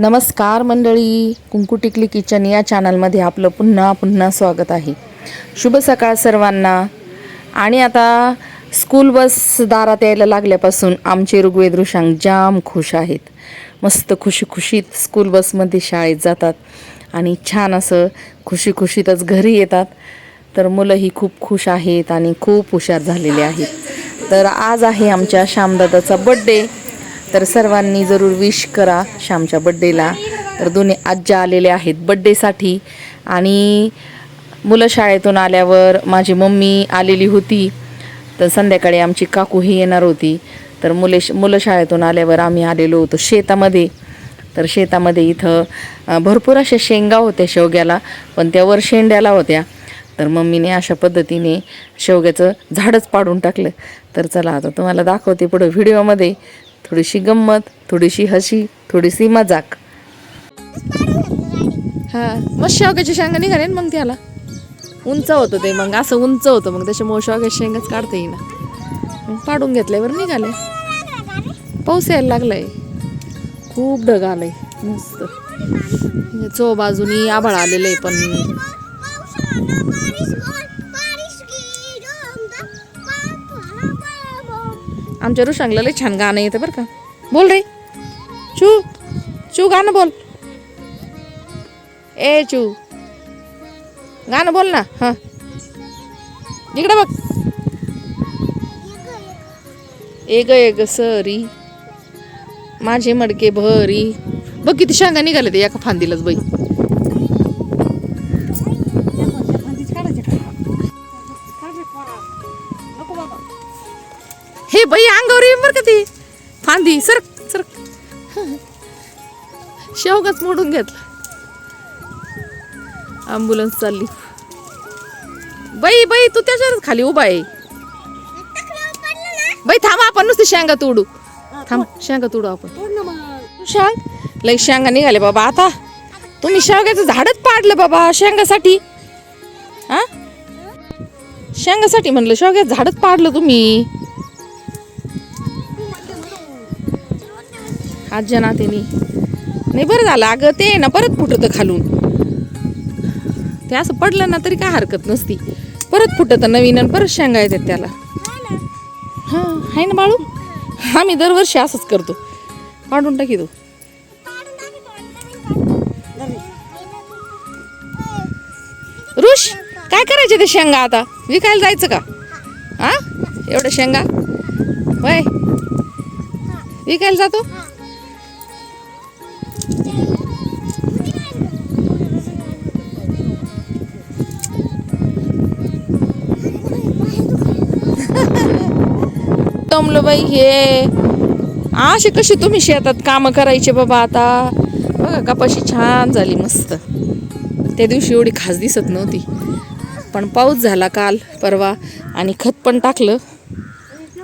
नमस्कार मंडळी. कुंकू टिकली किचन या चॅनलमध्ये आपलं पुन्हा पुन्हा स्वागत आहे. शुभ सकाळ सर्वांना. आणि आता स्कूल बस दारात यायला लागल्यापासून आमचे ऋग्वेद ऋषांक जाम खुश आहेत. मस्त खुशी खुशीत स्कूल बसमध्ये शाळेत जातात आणि छान असं खुशी खुशीतच घरी येतात. तर मुलंही खूप खुश आहेत आणि खूप हुशार झालेले आहेत. तर आज आहे आमच्या श्यामदादाचा बड्डे तर सर्वांनी जरूर विश करा श्यामच्या बड्डेला तर दोन्ही आज्जा आलेल्या आहेत बड्डेसाठी आणि मुलं शाळेतून आल्यावर माझी मम्मी आलेली होती. तर संध्याकाळी आमची काकू ही येणार होती. तर मुले मुलं शाळेतून आल्यावर आम्ही आलेलो होतो शेतामध्ये. तर शेतामध्ये इथं भरपूर अशा शेंगा होत्या शेवग्याला पण त्यावर शेंड्याला होत्या. तर मम्मीने अशा पद्धतीने शेवग्याचं झाडच पाडून टाकलं. तर चला आता तुम्हाला दाखवते पुढं व्हिडिओमध्ये थोडीशी गंमत थोडीशी हशी थोडीशी मजाक. हा मग शेवग्याची शेंगा निघाले ना मग त्याला? उंच होतं ते मग असं उंच होतं मग त्याच्यामुळे शेवग्याच्या शेंगाच काढता येईना. मग पाडून घेतल्यावर निघाले पाऊस यायला लागलाय. खूप ढग आलंय मस्त. चो बाजूनी आभाळ आलेलं आहे पण आमच्या ऋषांगला लय छान गाणं येतं बरं का. बोल रे. चू चू गाणं बोल. ए चू. गाणं बोल ना हा. इकडे बघ. ए ग सरी माझे मडके भरी. बघ किती शेंगा निघाले ते एका फांदीलाच बाई. बाई अंगावर येईन बरं का ती. फांदी सरक सरक. शेवगाच मोडून घेतला. अम्ब्युलन्स चालली. बाई बाई तू त्याच्यावरच खाली उभा आहे. बाई थांबा आपण नुसती शेंगा तोडू. थांब शेंगा तोडू आपण. शेंग लई शेंगा निघाले बाबा आता. तुम्ही शेवग्याचं झाडच पाडलं बाबा शेंगासाठी. हा? शेंगासाठी म्हणलं शेवग्याचं झाडच पाडलं तुम्ही. आज्या नातेनी नाही बरं झालं. अगं ते ना परत फुटत खालून. ते असं पडलं ना तरी काय हरकत नसती. परत फुटत नवीन आणि परत शेंगा येतात त्याला. हा आहे ना बाळू? आम्ही दरवर्षी असंच करतो. पाडून टाकी तो. ऋष काय करायचे ते शेंगा आता? विकायला जायचं का? हा? एवढं शेंगा? वय? विकायला जातो? दमलो बाई हे. असे कशी तुम्ही शेतात कामं करायचे बाबा आता? बघा कपाशी छान झाली मस्त. त्या दिवशी एवढी खास दिसत नव्हती. पण पाऊस झाला काल परवा आणि खत पण टाकलं.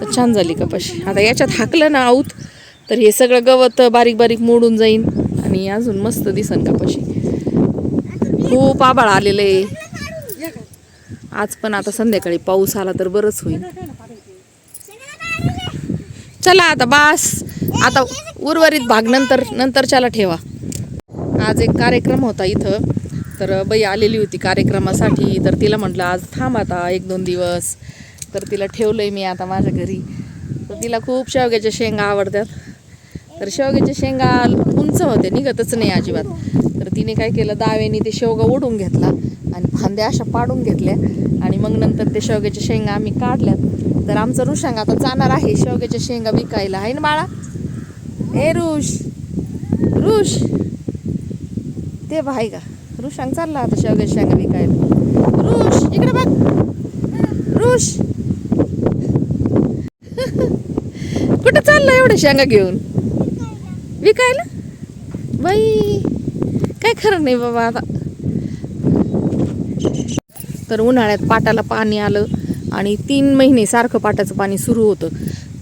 तर छान झाली कपाशी. आता याच्यात हाकलं ना आऊत तर हे सगळं गवत बारीक बारीक मोडून जाईन. आणि अजून मस्त दिसन कपाशी. खूप आबाळ आलेलं आहे. आज पण आता संध्याकाळी पाऊस आला तर बरंच होईल. चला आता बास. आता उर्वरित भाग नंतर नंतरच्याला ठेवा. आज एक कार्यक्रम होता इथं. तर बाई आलेली होती कार्यक्रमासाठी. तर तिला म्हटलं आज थांब आता एक दोन दिवस. तर तिला ठेवलंय मी आता माझ्या घरी. तर तिला खूप शेवग्याच्या शेंगा आवडतात. तर शेवग्याच्या शेंगा उंच होते निघतच नाही अजिबात. तर तिने काय केलं दावेने ते शेवगा ओढून घेतला आणि फांद्या अशा पाडून घेतल्या. आणि मग नंतर ते शेवग्याच्या शेंगा आम्ही काढल्यात तर आमचं ऋषांग आता जाणार आहे. शेवग्याच्या शेंगा विकायला. आहे ना बाळा? ए ऋष ऋष. ते भाई का? ऋषांग चालला आता शेवग्याच्या शेंगा विकायला. ऋष इकडे बघ. ऋष. कुठं चाललं एवढ्या शेंगा घेऊन? विकायला? बाई काय खरं नाही बाबा आता. तर उन्हाळ्यात पाटाला पाणी आलं. आणि तीन महिने सारखं पाटाचं पाणी सुरू होतं.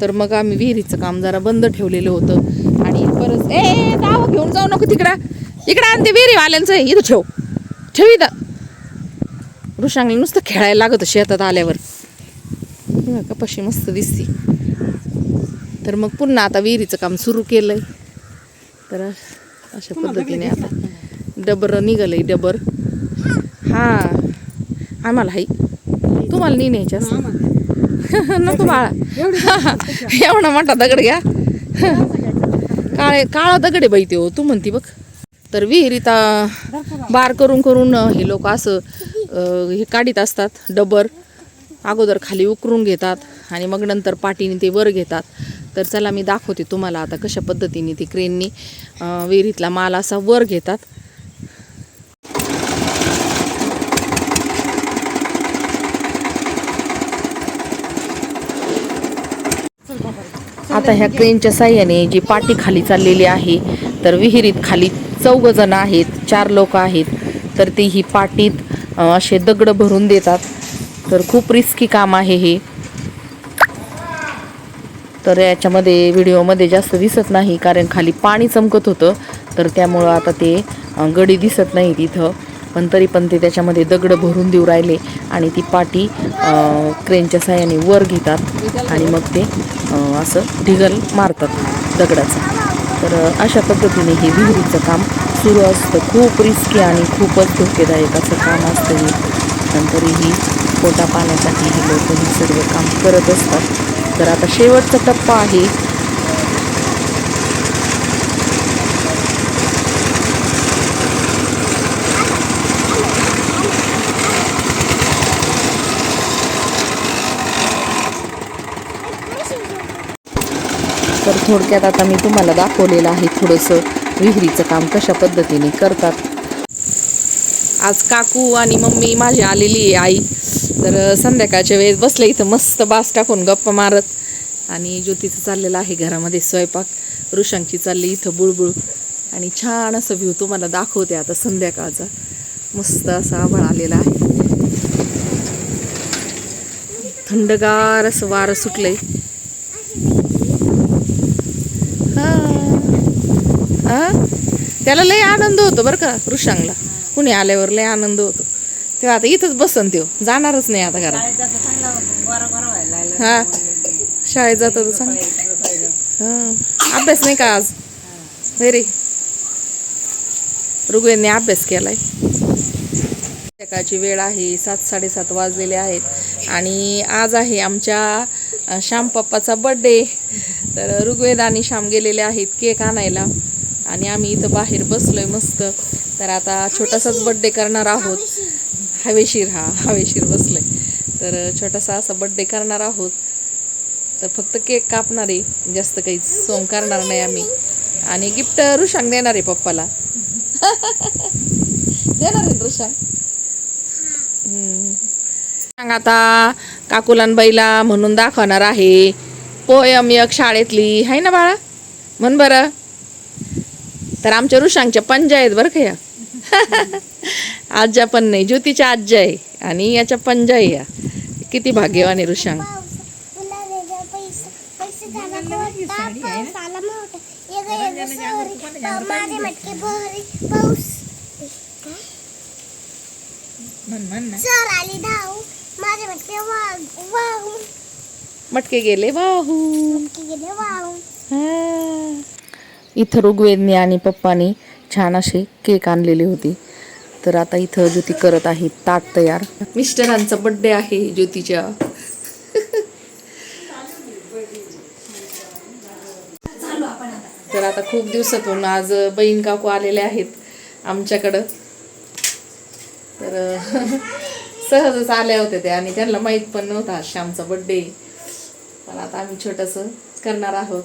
तर मग आम्ही विहिरीचं काम जरा बंद ठेवलेलं होतं. आणि परत ए नाव घेऊन जाऊ नको तिकडं. इकडं आणि ते विहिरीवाल्यांचं. आहे, इथं ठेव. ठेव इथं. ऋषांगला नुसतं खेळायला लागत शेतात आल्यावर. कपाशी मस्त दिसती. तर मग पुन्हा आता विहिरीचं काम सुरू केलंय. तर अशा पद्धतीने आता डबर निघालंय डबर. हा. आम्हाला हाई तुम्हाला नाही न्यायचे असं. नको बाळा. एवढा मोठा दगड घ्या. काळे काळा दगड आहे बाई ते तू म्हणती बघ. तर विहिरीत बार करून करून हे लोक असं हे काढीत असतात डबर. अगोदर खाली उकरून घेतात आणि मग नंतर पाठीने ते वर घेतात. तर चला मी दाखवते तुम्हाला आता कशा पद्धतीने ते क्रेननी विहिरीतला माल असा वर घेतात. आता ह्या क्रेनच्या साह्याने जी पाटी खाली चाललेली आहे तर विहिरीत खाली चौघ जण आहेत चार लोक आहेत तर ती ही पाटीत असे दगड भरून देतात. तर खूप रिस्की काम आहे हे. तर याच्यामध्ये व्हिडिओमध्ये जास्त दिसत नाही कारण खाली पाणी चमकत होतं तर त्यामुळं आता ते गडी दिसत नाही तिथं पण तरी पण ते त्याच्यामध्ये दगड भरून देऊ राहिले आणि ती पाटी क्रेनच्या साह्याने वर घेतात आणि मग ते असं ढिगल मारतात दगडाचं. तर अशा पद्धतीने हे विहिरीचं काम सुरू असतं. खूप रिस्की आणि खूपच धोकेदायक असं काम असतं हे. पण तरीही पोटा पाण्यासाठी हे लोक हे सर्व काम करत असतात. तर आता शेवटचा टप्पा आहे. तर थोडक्यात आता मी तुम्हाला दाखवलेलं आहे थोडंसं विहिरीचं काम कशा पद्धतीने करतात. आज काकू आणि मम्मी माझी आलेली आहे आई. तर संध्याकाळच्या वेळेस बसले इथं मस्त बास टाकून गप्पा मारत. आणि ज्योतीचं चाललेलं आहे घरामध्ये स्वयंपाक. ऋषांची चालली इथं बुळबुळ. आणि छान असं व्ह्यू तुम्हाला दाखवते आता संध्याकाळचा. मस्त असा आभाळ आलेला आहे. थंडगार असं वारं सुटलं आहे हा? त्याला लय आनंद होतो बरं का ऋषांगला कुणी आल्यावर लय आनंद होतो. तेव्हा आता इथंच बसन त्यो. जाणारच नाही आता घरात. हा. शाळेत जातो तर सांग हा. अभ्यास नाही का आज? वेरी. ऋग्वेदने अभ्यास केलाय. संध्याकाळची वेळ आहे सात साडेसात वाजलेले आहेत. आणि आज आहे आमच्या अ, श्याम पप्पाचा बड्डे तर ऋग्वेद आणि श्याम गेलेले आहेत केक आणायला. आणि आम्ही इथं बाहेर बसलोय मस्त. तर आता छोटासाच बड्डे करणार आहोत. हवेशीर हा हवेशीर बसलोय. तर छोटासा असा बड्डे करणार आहोत. तर फक्त केक कापणार आहे जास्त काही सोंग करणार नाही आम्ही. आणि गिफ्ट ऋषांग देणार आहे पप्पाला. देणार आहे ऋषांग सांग आता काकुलान बैला म्हणून दाखवणार आहे. पोयम एक शाळेतली आहे ना बाळा? म्हण बरं. तर आमच्या ऋषांच्या पंजा आहेत बरं का या. आज्या पण नाही ज्योतीच्या आज्या आहे आणि याच्या पंजा आहे या. किती भाग्यवान आहे मटके गेले वाहू मटके गेले वाहून. हा. इथं ऋग्वेदने आणि पप्पानी छान असे केक आणलेले होते. तर आता इथं ज्योती करत आहे ताट तयार. मिस्टरांचा बड्डे आहे ज्योतीच्या. तर आता खूप दिवसातून आज बहीण काकू आलेले आहेत आमच्याकडं. तर सहजच आल्या होत्या त्या आणि त्यांना माहीत पण नव्हता श्यामचा बड्डे पण आता आम्ही छोटंसं करणार आहोत.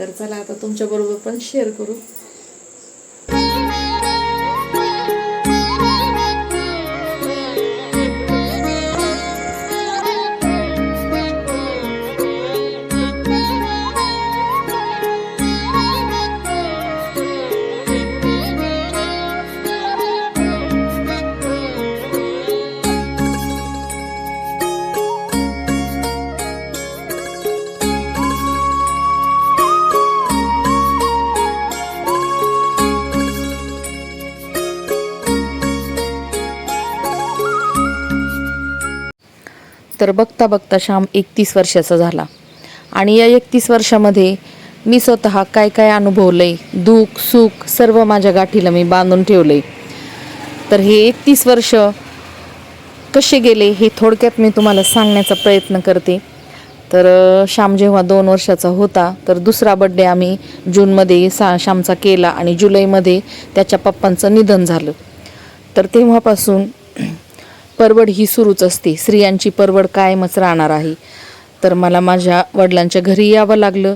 तर चला आता तुमच्याबरोबर पण शेअर करू. तर बघता बघता श्याम एकतीस वर्षाचा झाला. आणि या एकतीस वर्षामध्ये मी स्वतः काय काय अनुभवलं आहे दुःख सुख सर्व माझ्या गाठीला मी बांधून ठेवलं आहे तर हे एकतीस वर्ष कसे गेले हे थोडक्यात मी तुम्हाला सांगण्याचा प्रयत्न करते. तर श्याम जेव्हा दोन वर्षाचा होता तर दुसरा बड्डे आम्ही जूनमध्ये सा श्यामचा केला आणि जुलैमध्ये त्याच्या पप्पांचं निधन झालं. तर तेव्हापासून परवड ही सुरूच असते. स्त्रियांची परवड कायमच राहणार आहे. तर मला माझ्या वडिलांच्या घरी यावं लागलं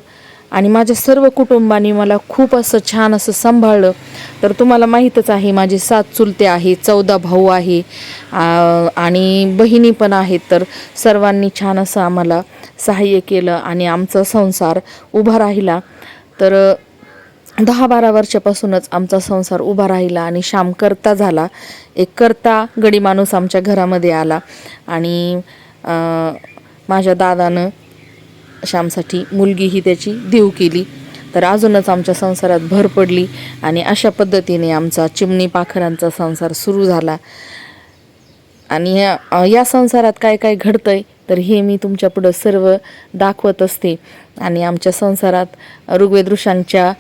आणि माझ्या सर्व कुटुंबाने मला खूप असं छान असं सांभाळलं. तर तुम्हाला माहीतच आहे माझे सात चुलते आहे चौदा भाऊ आहे आणि बहिणी पण आहेत. तर सर्वांनी छान असं आम्हाला सहाय्य केलं आणि आमचा संसार उभा राहिला. तर दहा बारा वर्षापासूनच आमचा संसार उभा राहिला आणि श्याम करता झाला. एक करता गडी माणूस आमच्या घरामध्ये आला आणि माझ्या दादानं श्यामसाठी मुलगी ही त्याची देऊ केली. तर अजूनच आमच्या संसारात भर पडली आणि अशा पद्धतीने आमचा चिमणी पाखरांचा संसार सुरू झाला. आणि या या संसारात काय काय घडतंय तर हे मी तुमच्यापुढं सर्व दाखवत असते. आणि आमच्या संसारात ऋग्वेद ऋषांच्या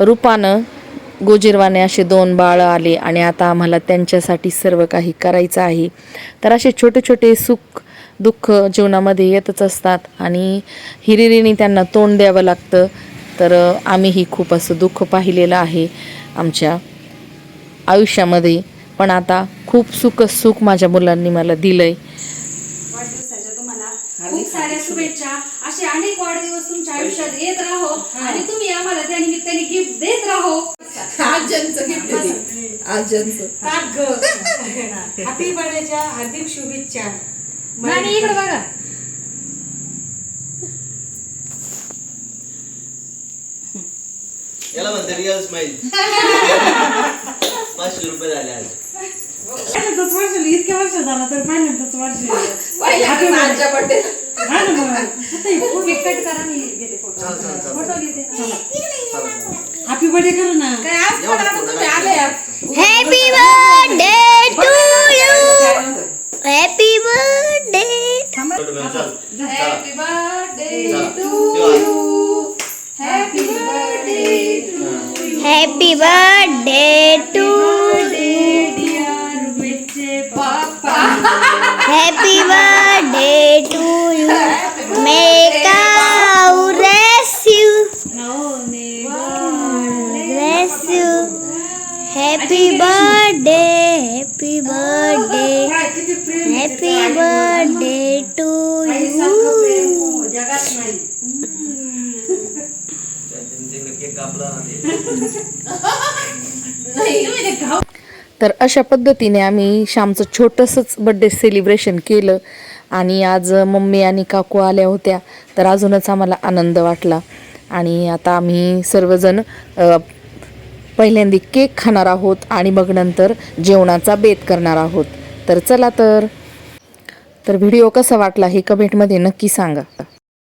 रूपानं गोजिरवाने असे दोन बाळं आले आणि आता आम्हाला त्यांच्यासाठी सर्व काही करायचं आहे. तर असे छोटे छोटे सुख दुःख जीवनामध्ये येतच असतात आणि हिरिरीने त्यांना तोंड द्यावं लागतं. तर आम्हीही खूप असं दुःख पाहिलेलं आहे आमच्या आयुष्यामध्ये. पण आता खूप सुख सुख माझ्या मुलांनी मला दिलंय. वाढदिवसाच्या तुम्हाला. खूप साऱ्या शुभेच्छा. असे अनेक वाढदिवस तुमच्या आयुष्यात येत राहो आणि तुम्ही आम्हाला त्या निमित्ताने गिफ्ट देत राहो. हॅपी बर्थडेच्या हार्दिक शुभेच्छा. आणि इकडे बघा. याला म्हणते रिअल स्माइल पाचशे रुपये झाले आज. पहिल्यांदाच वर्ष इतक्या वर्ष झाला तर पहिल्यांदाच वर्ष हा ना मग. केक कट करा मी घेते. फोटो फोटो घेते हॅपी बर्थडे करू ना. Happy Happy birthday to you. May cow bless you. Bless you. Happy birthday. Happy birthday. Happy birthday to you. नाही तर अशा पद्धतीने आम्ही श्यामचं छोटंसंच बड्डे सेलिब्रेशन केलं. आणि आज मम्मी आणि काकू आल्या होत्या तर अजूनच आम्हाला आनंद वाटला. आणि आता आम्ही सर्वजण पहिल्यांदी पहिल्यांदा केक खाणार आहोत आणि मग नंतर जेवणाचा बेत करणार आहोत. तर चला तर. तर व्हिडिओ कसा वाटला हे कमेंटमध्ये नक्की सांगा.